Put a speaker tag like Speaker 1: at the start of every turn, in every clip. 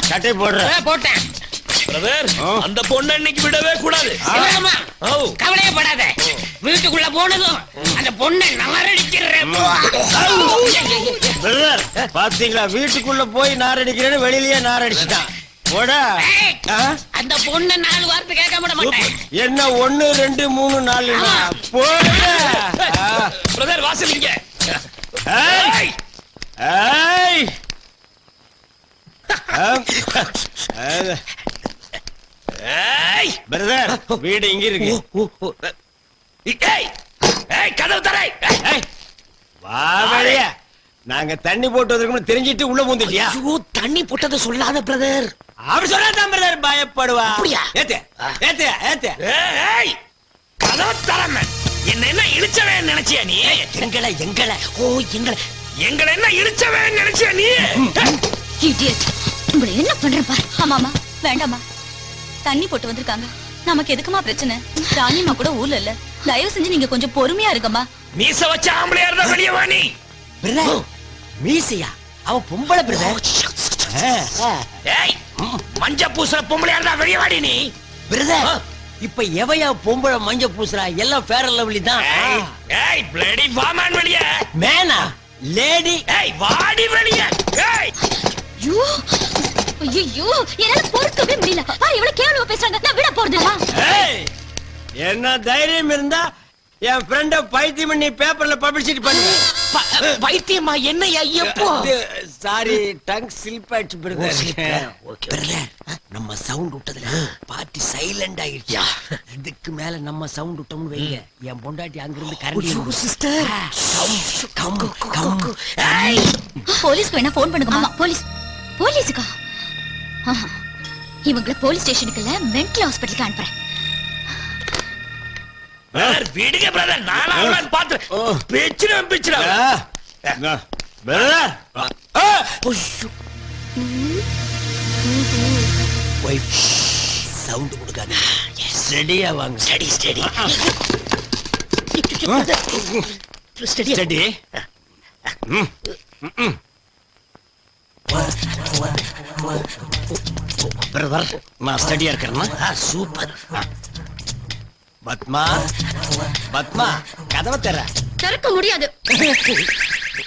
Speaker 1: சட்டை போடுற.
Speaker 2: போட்டேன்.
Speaker 3: பிரதர். அந்த பொண்ணை இன்னைக்கு விடவே கூடாது.
Speaker 2: கவலையே படாத. வீட்டுக்குள்ள போனதும் அந்த பொண்ணை
Speaker 1: பிரதர் பாத்தீங்களா? வீட்டுக்குள்ள போய் நார் அடிக்கிறேன்னு வெளியிலயே நார் அடிச்சுட்டான் போடா.
Speaker 2: ஏய்,
Speaker 1: ஆ?
Speaker 2: அந்த பொண்ணை நாலு வார்த்தை கேட்க விட மாட்டேன்.
Speaker 1: என்ன ஒண்ணு ரெண்டு மூணு நாலு போடா.
Speaker 3: பிரதர்.
Speaker 1: ஏய். ஆம். அது,
Speaker 3: ஏய்
Speaker 1: பிரதர் வீடு இங்க இருக்கு.
Speaker 3: ஏய் ஏய் கதவு தரை
Speaker 1: ஏய், வா வெளிய நாங்க தண்ணி போட்டு வந்திருக்கோம்னு தெரிஞ்சிட்டு உள்ள பூந்துட்டியா?
Speaker 2: ஐயோ தண்ணி போட்டதை சொல்லாத பிரதர்
Speaker 1: அப்படி சொன்னா பிரதர் பயப்படுவா? ஏத்து ஏத்து ஏத்து.
Speaker 3: ஏய் கதவு தரம என்ன என்ன இழிச்சவன் நினைச்சியா நீ?
Speaker 2: எங்களை எங்களை. ஓ எங்களை.
Speaker 3: எங்களை என்ன இழிச்சவன் நினைச்சியா நீ?
Speaker 4: உங்களை என்ன பண்றேன் பாரு ஆமாமா வேண்டாமா தண்ணி போட்டு வந்திருக்காங்க. நமக்கு எதுக்குமா பிரச்சனை? ராணிமா கூட ஊர்ல இல்ல. தயவு செஞ்சு நீங்க கொஞ்சம் பொறுமையா இருக்கம்மா
Speaker 3: மீச வச்ச ஆம்பளையா இருந்தா வெளிய வா நீ.
Speaker 1: பிரதர் மீசையா? அவ பொம்பளை பிரதர்
Speaker 3: ஏய் மஞ்ச பூசுற பொம்பளையா இருந்தா வெளிய வாடி நீ.
Speaker 1: பிரதர் இப்ப எவையா பொம்பளை மஞ்ச பூசுறா? எல்லாம் ஃபேர் லவ்லி தான்.
Speaker 3: ஏய் பிளடி வாமான் வெளிய.
Speaker 1: மேனா லேடி
Speaker 3: ஏய் வாடி வெளிய. ஏய்.
Speaker 4: ஐயோ என்னால பொறுக்கவே முடியல. பாரு இவ்வளவு கேவலமா பேசுறாங்க. நான் விட போறது
Speaker 1: ஏய் என்ன தைரியம் இருந்தா என் ஃப்ரெண்ட பைத்தியம் பண்ணி பேப்பர்ல பப்ளிசிட்டி பண்ணுவேன்
Speaker 2: ப- பைத்தியமா? என்னையா எப்போ?
Speaker 1: சாரி டங் ஸ்லிப் ஆயிடுச்சு பிரதர்
Speaker 2: ஓகே
Speaker 1: பிரதர் நம்ம சவுண்ட் விட்டதுல பார்ட்டி சைலண்ட் ஆயிடுச்சா. இதுக்கு மேல நம்ம சவுண்ட் விட்டோம்னு வைங்க. என் பொண்டாட்டி அங்கிருந்து கரண்டி
Speaker 2: சிஸ்டர்
Speaker 1: கம் கம்
Speaker 2: ஏய்!
Speaker 4: போலீஸ்க்கு வேணா போன் பண்ணுங்க போலீஸ் போலீஸுக்கா? ஆஹா. இவங்கள போலீஸ் ஸ்டேஷனுக்கு இல்ல மென்டல் ஹாஸ்பிட்டலுக்கு அனுப்புறேன்
Speaker 3: விடுங்க பிரதர் நானா அவளான்னு பாத்து
Speaker 1: ஓ.
Speaker 3: பிச்சிடும் பிச்சிடும்
Speaker 1: சவுண்ட் கொடுக்காது ரெடியா வாங்க.
Speaker 2: Study study study
Speaker 1: ready brother நான் ஸ்டடியா இருக்கிறேன்னா
Speaker 2: சூப்பர்
Speaker 1: பத்மா பத்மா கதவை தர
Speaker 4: திறக்க முடியாது.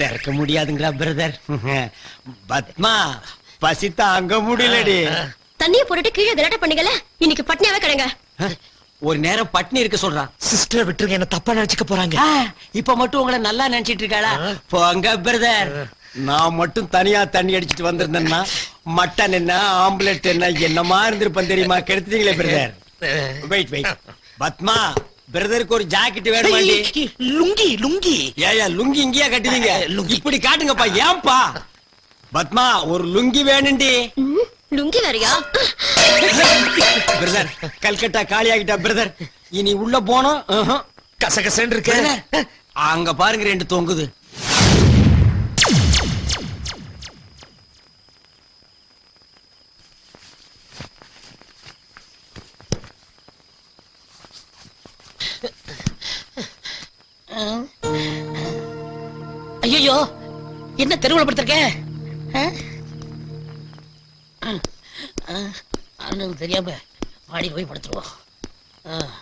Speaker 1: திறக்க முடியாதுங்களா பிரதர் பத்மா பசி தாங்க முடியலடி.
Speaker 4: தண்ணிய போட்டுட்டு கீழே கலாட்ட பண்ணீங்கல்ல இன்னைக்கு பட்னியாவே கிடங்க.
Speaker 1: ஒரு நேரம் பட்னி இருக்க சொல்றான்
Speaker 2: சிஸ்டர் விட்டுருங்க என்ன தப்பா நினைச்சுக்க போறாங்க.
Speaker 1: இப்ப மட்டும் உங்களை நல்லா நினைச்சிட்டு இருக்காளா? போங்க பிரதர் நான் மட்டும் தனியா தண்ணி அடிச்சிட்டு வந்திருந்தேன்னா மட்டன் என்ன ஆம்புலெட் என்ன என்னமா இருந்திருப்பேன் தெரியுமா? கெடுத்தீங்களே பிரதர் வெயிட் வெயிட் பத்மா பிரதருக்கு ஒரு ஜாக்கெட் வேணுமாண்டி?
Speaker 2: லுங்கி லுங்கி.
Speaker 1: ஏயா லுங்கி இங்கேயா கட்டுவீங்க
Speaker 2: லுங்கி.
Speaker 1: இப்படி காட்டுங்கப்பா ஏன்பா? பத்மா ஒரு லுங்கி வேணும்டி
Speaker 4: லுங்கி வேறையா?
Speaker 1: பிரதர் கல்கட்டா காலி ஆகிட்டா பிரதர் இனி உள்ள போனோம்.
Speaker 2: கசகசன்னு இருக்கு.
Speaker 1: அங்க பாருங்க ரெண்டு தொங்குது.
Speaker 2: ஐயோ என்ன தெருவுல படுத்திருக்க? தெரியாம வாடி போய் படுத்துருவோம். ஆ.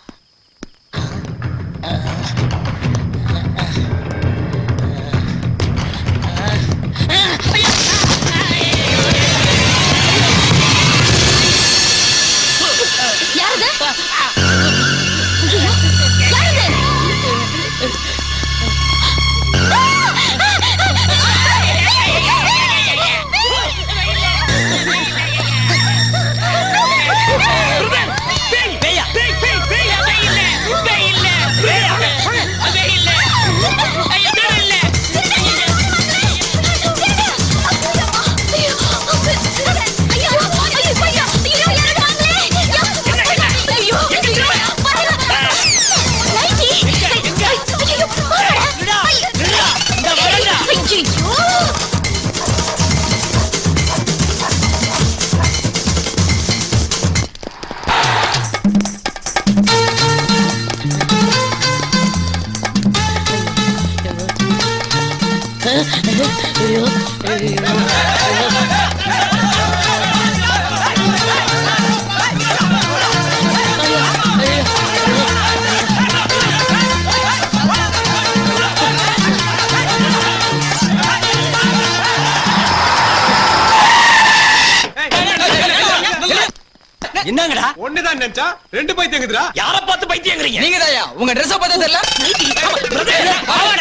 Speaker 1: என்னங்கடா
Speaker 5: ஒண்ணுதான் நினைச்சா ரெண்டு பைத்தியங்குதுடா
Speaker 3: யார பார்த்து பைத்தியங்கிறீங்க
Speaker 6: நீங்க தாயா உங்க ட்ரெஸ் பார்த்தா தெரியல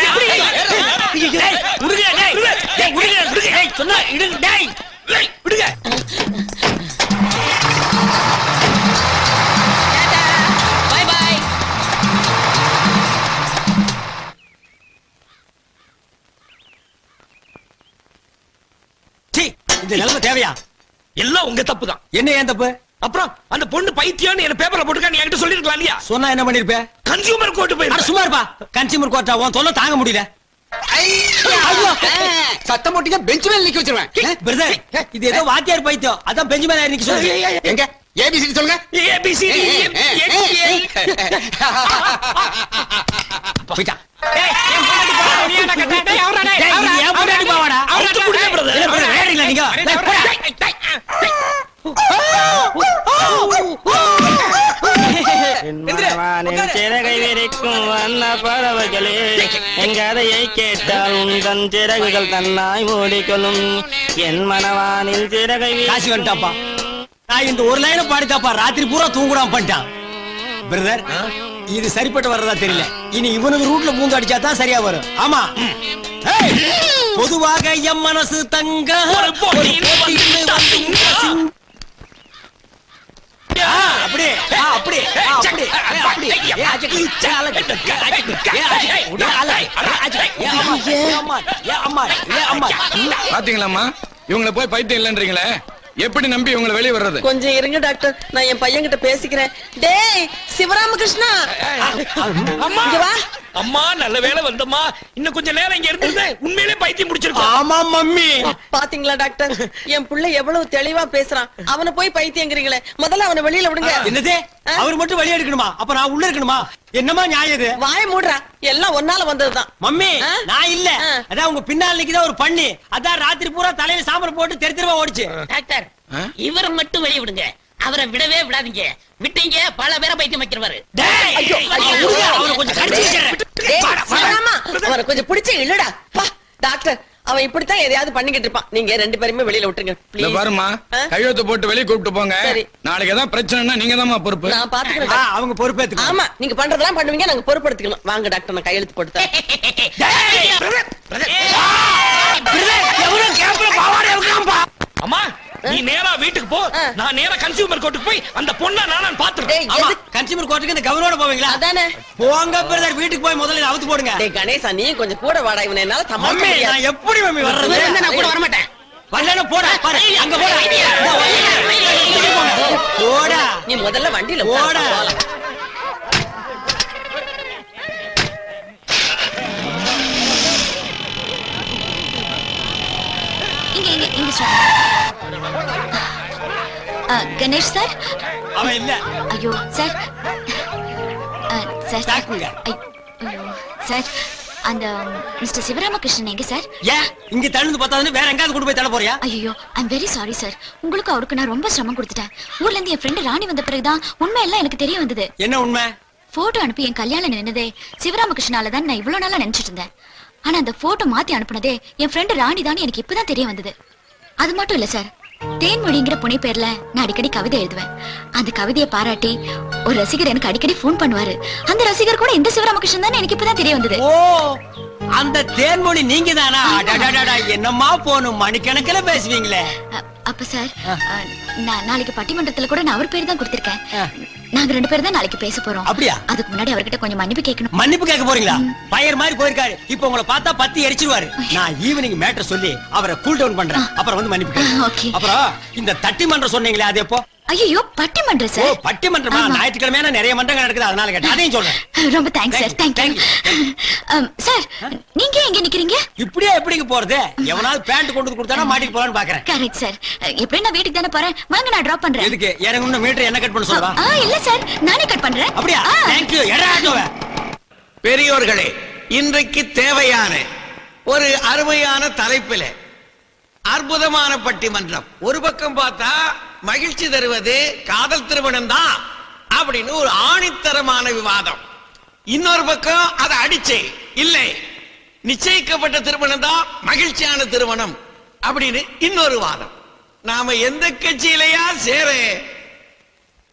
Speaker 3: அப்படி. டேய், சொன்னா இடுங்க, டேய். டேய், விடுங்க.
Speaker 2: பை பை
Speaker 1: சீ இந்த நிலைமை தேவையா
Speaker 3: எல்லாம் உங்க தப்பு தான்
Speaker 1: என்ன ஏன் தப்பு
Speaker 3: அப்புறம் அந்த பொண்ணு பைத்தியம்னு என்ன பேப்பர்ல போட்டுக்கா நீ என்கிட்ட சொல்லிருக்கலாம் இல்லையா?
Speaker 1: சொன்னா என்ன பண்ணிருப்ப?
Speaker 3: கன்சியூமர் கோர்ட் போயிரு
Speaker 1: சும்மா இருப்பா. கன்சியூமர் கோர்ட்டா உன் தொல்லை தாங்க முடியல.
Speaker 6: சத்தம் போட்டீங்க பெஞ்ச் மேல நிக்க வச்சிருவேன்.
Speaker 1: பிரதர் இது ஏதோ வாத்தியார் பைத்தியம். அதான் பெஞ்சமின் ஆயிருக்கு சொல்லு
Speaker 6: எங்க? ஏபிசி சொல்லுங்க.
Speaker 3: ஏபிசிடி
Speaker 1: போயிட்டான்
Speaker 3: டேய் என் பொண்டாட்டி பாவாடை நீ ஏன்டா கட்டுற? டேய், அவரா, டேய்,
Speaker 1: டேய்,
Speaker 3: அவரா,
Speaker 1: இது என் பொண்டாட்டி
Speaker 3: அவரா,
Speaker 1: பாவாடா. என்ன வேறீங்களா நீங்க? டேய், போடா.
Speaker 3: டேய், டேய், டேய்.
Speaker 7: மனவானின் சிறகை விரிக்கும் வண்ண பறவைகளே என் கதையை கேட்டால் உந்தன் சிறகுகள் தன்னாய் மூடிக்கொள்ளும் என் மனவானில் சிறகை
Speaker 1: காசி வந்துட்டாப்பா. நான் இந்த ஒரு லைனை பாடித்தாப்பா. ராத்திரி பூரா தூங்குடாம பண்ணிட்டான். பிரதர் இது சரிப்பட்டு வர்றதா தெரியல. இனி இவனுக்கு ரூட்ல பூந்து அடிச்சா தான் சரியா வரும். ஆமா. பொதுவாக எம் மனசு தங்க ஏ, அம்மா.
Speaker 5: பாத்தீங்களாம்மா? இவங்கள போய் பைத்தியம் இல்லன்றீங்களே? எப்படி நம்பி இவங்களை வெளியே வர்றது?
Speaker 8: கொஞ்சம் இருங்க டாக்டர். நான் என் பையன் கிட்ட பேசிக்கிறேன். டேய் சிவராமகிருஷ்ணா.
Speaker 3: அம்மா.
Speaker 8: இங்க வா.
Speaker 3: அம்மா நல்ல வேளை வந்தம்மா. இன்னும் கொஞ்ச நேரம் இங்க இருந்திருந்தா உண்மையிலே பைத்தியம் முடிச்சிருக்கோம்
Speaker 1: ஆமா மம்மி.
Speaker 8: பாத்தீங்களா டாக்டர்? என் புள்ள எவ்வளவு தெளிவா பேசுறான். அவனை போய் பைத்தியங்கிறீங்களே. முதல்ல அவனை வெளியில விடுங்க.
Speaker 1: என்னது? அவர் மட்டும் வெளியே எடுக்கணுமா? அப்ப நான் உள்ள இருக்கணுமா? என்னமா நியாயம் இது?
Speaker 8: வாய மூடுறா. எல்லாம் ஒன்னால வந்ததுதான்.
Speaker 1: மம்மி? நான் இல்ல. அதான் உங்க பின்னால் நிக்குதா ஒரு பண்ணி. அதான் ராத்திரி பூரா தலையில சாம்பல் போட்டு தெரு தெருவா ஓடிச்சு.
Speaker 2: டாக்டர்? இவரை மட்டும் வெளிய விடுங்க அவரை விடவே விடாதீங்க. விட்டீங்க பல பேரை பைத்தியம் வைக்கிறவாரு.
Speaker 1: அவனை கொஞ்சம்
Speaker 8: பிடிச்சு இழுடா பா டாக்டர். அவன் இப்படித்தான் எதையாவது பண்ணிக்கிட்டு இருப்பான் நீங்க ரெண்டு பேருமே வெளியில விட்டுருங்க
Speaker 5: இல்ல. பாருமா? கையெழுத்து போட்டு வெளியே கூப்பிட்டு போங்க
Speaker 8: சரி.
Speaker 5: நாளைக்கு ஏதாவது பிரச்சனைனா நீங்க தான் பொறுப்பு
Speaker 8: நான் பாத்துக்கிறேன்.
Speaker 1: அவங்க பொறுப்பேத்துக்கணும்
Speaker 8: ஆமா நீங்க பண்றதெல்லாம் பண்ணுவீங்க நாங்க பொறுப்படுத்திக்கணும் வாங்க டாக்டர் நான் கையெழுத்து போட்டு தரேன்.
Speaker 3: எவனும் கேப்ல பாவாடை அம்மா நீ நேரா வீட்டுக்கு போ. நான் நேரா கன்சியூமர் கோர்ட்டுக்கு போய் அந்த பொண்ணை நானும் பாத்துறேன்
Speaker 1: ஆமா கன்சியூமர் கோர்ட்டுக்கு இந்த கவரோட போவீங்களா
Speaker 8: அதானே
Speaker 1: போங்க பிரதர் வீட்டுக்கு போய் முதல்ல அவுத்து போடுங்க
Speaker 8: டேய் கணேசா நீ கொஞ்சம் கூட வாடா இவனை என்னால
Speaker 1: மம்மி
Speaker 8: சமாளிக்க முடியாது
Speaker 1: நான் எப்படி மம்மி வர்றது
Speaker 2: நான் கூட வரமாட்டேன்
Speaker 1: வரலன்னா போடா பாரு அங்க போடா. போடா
Speaker 8: நீ முதல்ல வண்டியில
Speaker 1: போடா.
Speaker 4: சார் ஆ, கணேஷ் சார்?
Speaker 1: அவன் இல்ல.
Speaker 4: ஐயோ சார். Sir sir. ஐயோ அந்த மிஸ்டர் சிவராமகிருஷ்ணன் எங்க சார்?
Speaker 1: ஏன்? இங்க தழுந்து பார்த்தாதுன்னு வேற எங்காவது கொண்டு போய் தள்ள போறியா?
Speaker 4: ஐயோ ஐம் வெரி சாரி சார் உங்களுக்கு அவருக்கு நான் ரொம்ப சிரமம் கொடுத்துட்டேன். ஊர்ல இருந்து என் ஃப்ரெண்டு ராணி வந்த பிறகுதான் உண்மை எல்லாம் எனக்கு தெரிய வந்தது.
Speaker 1: என்ன உண்மை?
Speaker 4: போட்டோ அனுப்பி என் கல்யாணம் நின்னதே. சிவராமகிருஷ்ணால தான் நான் இவ்வளவு நாளா நினைச்சிட்டு இருந்தேன். ஆனா அந்த போட்டோ மாத்தி அனுப்புனதே என் ஃப்ரெண்டு ராணி தான் எனக்கு இப்பதான் தெரிய வந்தது. அது மட்டும் இல்ல சார் தேன்மொழிங்கிற புனை பேர்ல நான் அடிக்கடி கவிதை எழுதுவேன். அந்த கவிதையை பாராட்டி ஒரு ரசிகர் எனக்கு அடிக்கடி போன் பண்ணுவாரு. அந்த ரசிகர் கூட இந்த சிவராமகிருஷ்ணன் தான்? எனக்கு இப்பதான் தெரிய வந்தது.
Speaker 1: அந்த தேன்மொழி நீங்க தானா என்னம்மா போனும் மணிக்கணக்கில் பேசுவீங்களே.
Speaker 4: அப்ப சார் நான் நாளைக்கு பட்டிமன்றத்துல கூட நான் அவர் பேர் தான் கொடுத்திருக்கேன். நாங்க ரெண்டு பேரும் தான் நாளைக்கு பேச போறோம்.
Speaker 1: அப்படியா?
Speaker 4: அதுக்கு முன்னாடி அவர்கிட்ட கொஞ்சம் மன்னிப்பு கேட்கணும்.
Speaker 1: மன்னிப்பு கேட்க போறீங்களா? பயர் மாதிரி போயிருக்காரு. இப்ப உங்களை பார்த்தா பத்தி எரிச்சிருவாரு. நான் ஈவினிங் மேட்டர் சொல்லி அவரை கூல் டவுன் பண்றேன். அப்புறம் வந்து மன்னிப்பு. அப்புறம் இந்த தட்டி மன்றம் சொன்னீங்களே அது எப்போ?
Speaker 4: ஐயோ பட்டிமன்றம்
Speaker 1: ஓ
Speaker 4: சார்.
Speaker 1: பட்டிமன்றமா. ஞாயிற்றுக்கிழமையான நிறைய மன்றங்கள் நடக்குது அதனால கேட்டேன். அதையும் சொல்றேன்.
Speaker 4: ரொம்ப thanks sir thank you sir நீங்க எங்க நிக்கிறீங்க?
Speaker 1: இப்படியே எப்படிங்க போறது? எவனாவது பேண்ட் கொண்டு கொடுத்தானா மாட்டிட்டு போலான்னு பாக்குறேன்.
Speaker 4: Correct sir. எப்படி நான் வீட்டுக்கு தானே போறேன். வாங்க நான் டிராப் பண்றேன்.
Speaker 1: எதுக்கு? எனக்கு இன்னும் மீட்டர் என்ன கட் பண்ண சொல்லவா?
Speaker 4: ஆ இல்ல சார். நானே கட் பண்றேன்.
Speaker 1: அப்படியா?
Speaker 4: ஆ.
Speaker 1: தேங்க்யூ எடாட்டோவ
Speaker 9: பெரியோர்களே இன்றைக்கு தேவையான ஒரு அருமையான தலைப்பில அற்புதமான பட்டிமன்றம். ஒரு பக்கம் பார்த்தா மகிழ்ச்சி தருவது காதல் திருமணம் தான் அப்படின்னு ஒரு ஆணித்தரமான விவாதம். இன்னொரு பக்கம் அதை அடிச்சு. இல்லை. நிச்சயிக்கப்பட்ட திருமணம் தான் மகிழ்ச்சியான திருமணம் அப்படின்னு இன்னொரு வாதம். நாம எந்த கட்சியிலையா சேர?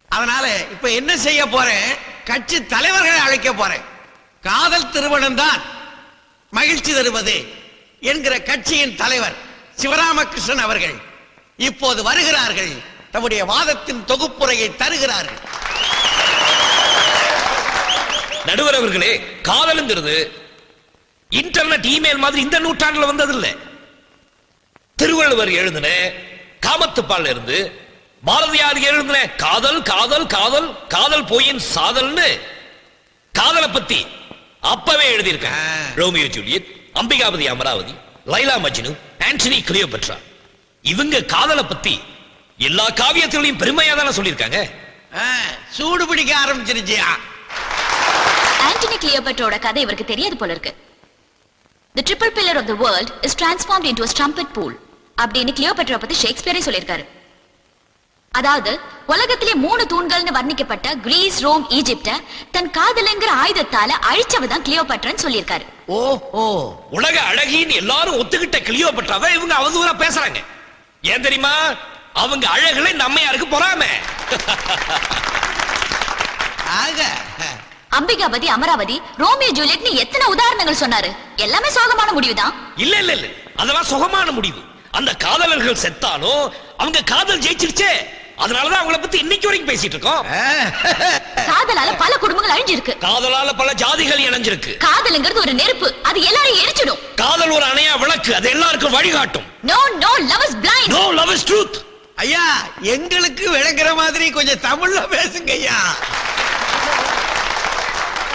Speaker 9: அதனால இப்ப என்ன செய்ய போறேன்? கட்சி தலைவர்களை அழைக்க போறேன். காதல் திருமணம் தான் மகிழ்ச்சி தருவது என்கிற கட்சியின் தலைவர் சிவராமகிருஷ்ணன் அவர்கள் இப்போது வருகிறார்கள். தம்முடைய வாதத்தின் தொகுப்புரையை தருகிறார்கள்.
Speaker 3: நடுவர் அவர்களே காதலுங்கிறது. இன்டர்நெட் இமெயில் மாதிரி இந்த நூற்றாண்டுல வந்தது இல்ல திருவள்ளுவர் எழுதின காமத்துப்பால் இருந்து பாரதியார் எழுதின காதல் காதல் காதல் காதல் போயின் சாதல்னு காதலை பத்தி அப்பவே எழுதியிருக்காங்க.
Speaker 9: ஆ.
Speaker 3: Romeo Juliet Ambikapathi Amaravathi Laila Majnu Antony Cleopatra. இவங்க காதலை பத்தி எல்லா காவியத்திலையும் பெருமையா தானே சொல்லியிருக்காங்க?
Speaker 9: சூடு பிடிக்க ஆரம்பிச்சிருச்சியா?
Speaker 4: ஆண்டனி கிளியோபட்ரோட கதை இவருக்கு தெரியாது போல இருக்கு. The triple pillar of the world is transformed into a strumpet pool அப்படின்னு கிளியோபட்ரா பத்தி ஷேக்ஸ்பியரே சொல்லியிருக்காரு. அதாவது உலகத்திலே மூணு தூண்கள்னு வர்ணிக்கப்பட்ட கிரீஸ் ரோம் ஈஜிப்ட தன் காதலுங்கிற ஆயுதத்தால அழிச்சவ தான் கிளியோபட்ரான்னு சொல்லியிருக்காரு.
Speaker 9: ஓஹோ.
Speaker 3: உலக அழகின்னு எல்லாரும் ஒத்துக்கிட்ட கிளியோபட்ராவை இவங்க அவதூறா பேசுறாங்க. ஏன் தெரியுமா? அவங்க அழகுல இந்த அம்மையாருக்கு பொறாம.
Speaker 9: ஆக.
Speaker 4: அம்பிகாபதி அமராவதி ரோமியோ ஜூலியட்னு எத்தனை உதாரணங்கள் சொன்னாரு? எல்லாமே சோகமான முடிவுதான்.
Speaker 3: இல்ல இல்ல இல்ல. அதெல்லாம் சுகமான முடிவு. அந்த காதலர்கள் செத்தாலும் அவங்க காதல் ஜெயிச்சிருச்சே. அதனாலதான் அவங்கள பத்தி இன்னைக்கு வரைக்கும் பேசிட்டு இருக்கோம்.
Speaker 4: காதலால பல குடும்பங்கள் அழிஞ்சிருக்கு.
Speaker 3: காதலால பல ஜாதிகள் இணைஞ்சிருக்கு.
Speaker 4: காதலுங்கிறது ஒரு நெருப்பு. அது எல்லாரையும் எரிச்சிடும்.
Speaker 3: காதல் ஒரு அணையா விளக்கு. அது எல்லாருக்கும் வழிகாட்டும்.
Speaker 4: No no love is blind
Speaker 3: no love is truth
Speaker 9: ஐயா எங்களுக்கு விளக்குற மாதிரி கொஞ்சம் தமிழ்ல பேசுங்க ஐயா.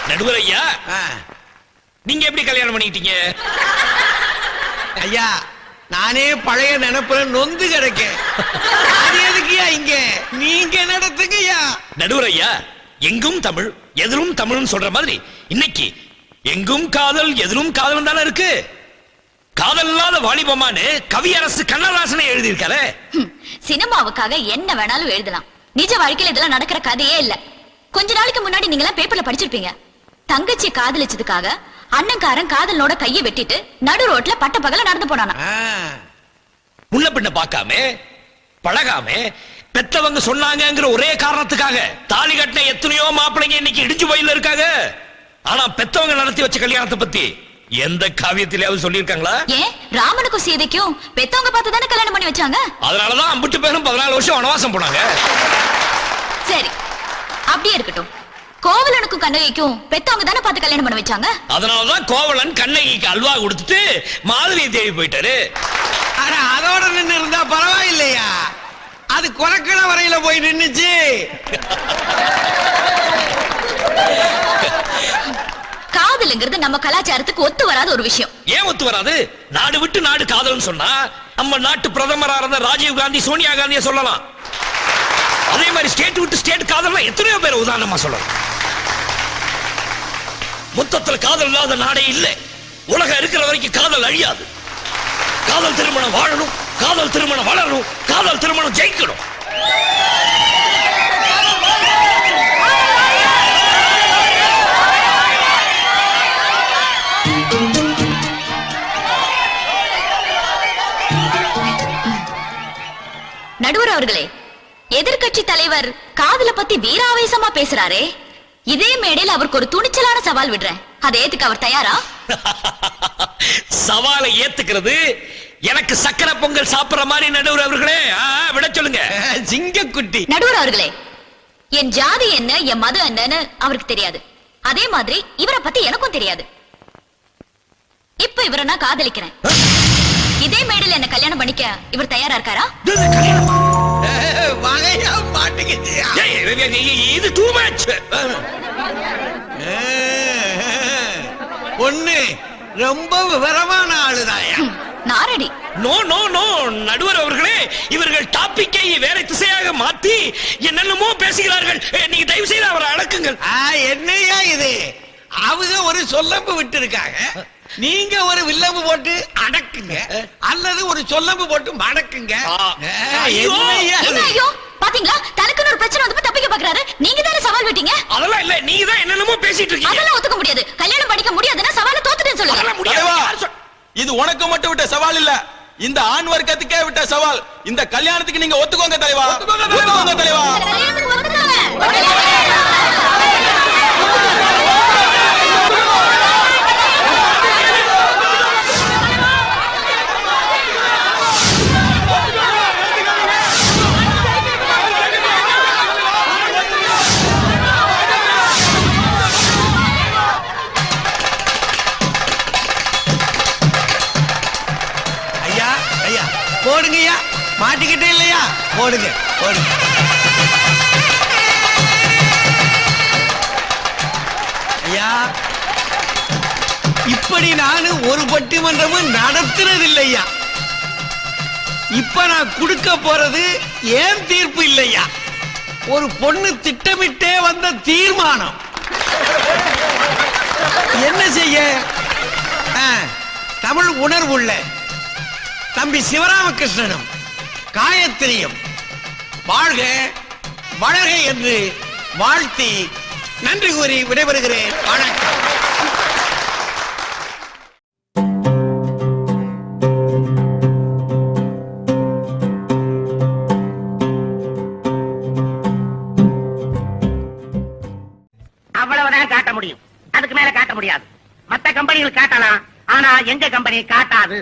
Speaker 3: நடுவர் ஐயா நீங்க எப்படி கல்யாணம் பண்ணிக்கிட்டீங்க?
Speaker 9: ஐயா நானே பழைய நினைப்புல நொந்து கிடக்கேன். அது எதுக்குயா இங்க? நீங்க நடத்துங்க ஐயா.
Speaker 3: நடுவர் ஐயா எங்கும் தமிழ் எதிலும் தமிழ்னு சொல்ற மாதிரி இன்னைக்கு எங்கும் காதல் எதிலும் காதல் தானே இருக்கு. காதல் இல்லாத வாலிபமானு கவியரசு கண்ணதாசனை எழுதியிருக்காரு
Speaker 4: சினிமாவுக்காக என்ன வேணாலும் எழுதலாம். நிஜ வாழ்க்கையில இதெல்லாம் நடக்கிற கதையே இல்ல. கொஞ்ச நாளைக்கு முன்னாடி நீங்க எல்லாம் பேப்பர்ல படிச்சிருப்பீங்க. தங்கச்சி காதலிச்சதுக்காக அண்ணன்காரன் காதலனோட கையை வெட்டிட்டு நடு ரோட்ல பட்ட பகல நடந்து போனானா.
Speaker 3: முன்ன பின்ன பார்க்காம பழகாம பெத்தவங்க சொன்னாங்கங்கிற ஒரே காரணத்துக்காக தாலி கட்டின எத்தனையோ மாப்பிள்ளைங்க இன்னைக்கு இடிஞ்சு போயில இருக்காங்க. ஆனா பெத்தவங்க நடத்தி வச்ச கல்யாணத்தை பத்தி எந்த காவியத்திலேயாவது சொல்லியிருக்காங்களா?
Speaker 4: ஏன் ராமனுக்கும் சீதைக்கும் பெத்தவங்க பார்த்து தானே கல்யாணம் பண்ணி வச்சாங்க?
Speaker 3: அதனாலதான் அம்பிட்டு பேரும் பதினாலு வருஷம் வனவாசம் போனாங்க.
Speaker 4: சரி அப்படியே இருக்கட்டும். கோவலனுக்கும் கண்ணகிக்கும் பெத்தவங்க தானே பார்த்து கல்யாணம் பண்ண வச்சாங்க?
Speaker 3: அதனாலதான் கோவலன் கண்ணகிக்கு அல்வா கொடுத்துட்டு மாதவி தேவி போயிட்டாரு.
Speaker 9: அட அதோட நின்னு இருந்தா பரவாயில்லையா? அது கொலக்கட வரையில போய் நின்னுச்சு.
Speaker 4: காதலுங்கிறது நம்ம கலாச்சாரத்துக்கு ஒத்து வராத ஒரு விஷயம்.
Speaker 3: ஏன் ஒத்து வராது? நாடு விட்டு நாடு காதல்னு சொன்னா நம்ம நாட்டு பிரதமரா இருந்த ராஜீவ் காந்தி சோனியா காந்தியை சொல்லலாம். அதே மாதிரி ஸ்டேட் விட்டு ஸ்டேட் காதல்னா எத்தனையோ பேர் உதாரணமா சொல்லலாம். மொத்தத்துல காதல் இல்லாத நாடே இல்லை. உலகம் இருக்கிற வரைக்கும் காதல் அழியாது. காதல் திருமணம் வாழணும் காதல் திருமணம் வளரணும் காதல் திருமணம் ஜெயிக்கணும்.
Speaker 4: நடுவர் அவர்களே எதிர்க்கட்சி தலைவர் காதல பத்தி வீராவேசமா பேசுறாரே. இதே மேடையில் அவருக்கு ஒரு துணிச்சலான சவால் விடுறேன். அதை ஏத்துக்க அவர் தயாரா?
Speaker 3: சவாலை ஏத்துக்கிறது. எனக்கு சக்கரை பொங்கல் சாப்பிடுற மாதிரி நடுவர் அவர்களே. விட சொல்லுங்க.
Speaker 9: சிங்கக்குட்டி.
Speaker 4: நடுவர் அவர்களே என் ஜாதி என்ன என் மதம் என்னன்னு அவருக்கு தெரியாது. அதே மாதிரி இவரை பத்தி எனக்கும் தெரியாது. இப்ப இவரை நான் காதலிக்கிறேன். இதே மேடையில் என்ன கல்யாணம் பண்ணிக்க இவர் தயாரா இருக்காரா?
Speaker 9: வகையா
Speaker 3: ஏய், இது டூ மச்
Speaker 9: பொண்ணு ரொம்ப விவரமான ஆளுதாயா
Speaker 4: நாரடி.
Speaker 3: நோ நோ நோ நடுவர் அவர்களே இவர்கள் டாபிக்கை வேற திசையாக மாத்தி என்னென்னமோ பேசுகிறார்கள். நீங்க தயவு செய்து அவரை அடக்குங்கள்.
Speaker 9: ஆ, என்னய்யா இது? அவங்க ஒரு சொல்லம்பு விட்டு இருக்காங்க நீங்க ஒரு வில்லம்பு போட்டு அடக்குங்க அல்லது ஒரு சொல்லம்பு போட்டு மடக்குங்க.
Speaker 3: ஐயோ.
Speaker 4: பாத்தீங்களா? தனக்குன்னு ஒரு பிரச்சனை வந்து தப்பிக்க பாக்குறாரு. நீங்க தானே சவால் விட்டீங்க?
Speaker 3: அதெல்லாம் இல்ல நீங்க தான் என்னென்னமோ பேசிட்டு இருக்கீங்க.
Speaker 4: அதெல்லாம் ஒத்துக்க முடியாது. கல்யாணம் பண்ணிக்க முடியாதுன்னா சவாலை தோத்துட்டேன்னு சொல்லுங்க.
Speaker 5: இது உனக்கு மட்டும் விட்ட சவால் இல்ல. இந்த ஆண் வர்க்கத்துக்கே விட்ட சவால். இந்த கல்யாணத்துக்கு நீங்க ஒத்துக்கோங்க தலைவா.
Speaker 3: ஒத்துக்கோங்க தலைவா.
Speaker 9: போடுங்க ஐயா மாட்டிக்கிட்டே இல்லையா? போடுங்க போடுங்க. ஐயா இப்படி நான் ஒரு பட்டிமன்றமும் நடத்துறது இல்லையா இப்ப நான் கொடுக்க போறது ஏன் தீர்ப்பு இல்லையா? ஒரு பொண்ணு திட்டமிட்டே வந்த தீர்மானம். என்ன செய்ய? ஆ, தமிழ் உணர்வுள்ள தம்பி சிவராமகிருஷ்ணனும் காயத்ரியும். வாழ்க வளர்க என்று வாழ்த்தி நன்றி கூறி விடைபெறுகிறேன். வணக்கம்.
Speaker 10: அவ்வளவுதான் காட்ட முடியும். அதுக்கு மேல காட்ட முடியாது. மத்த கம்பெனிகள் காட்டலாம். ஆனா எங்க கம்பெனி காட்டாது?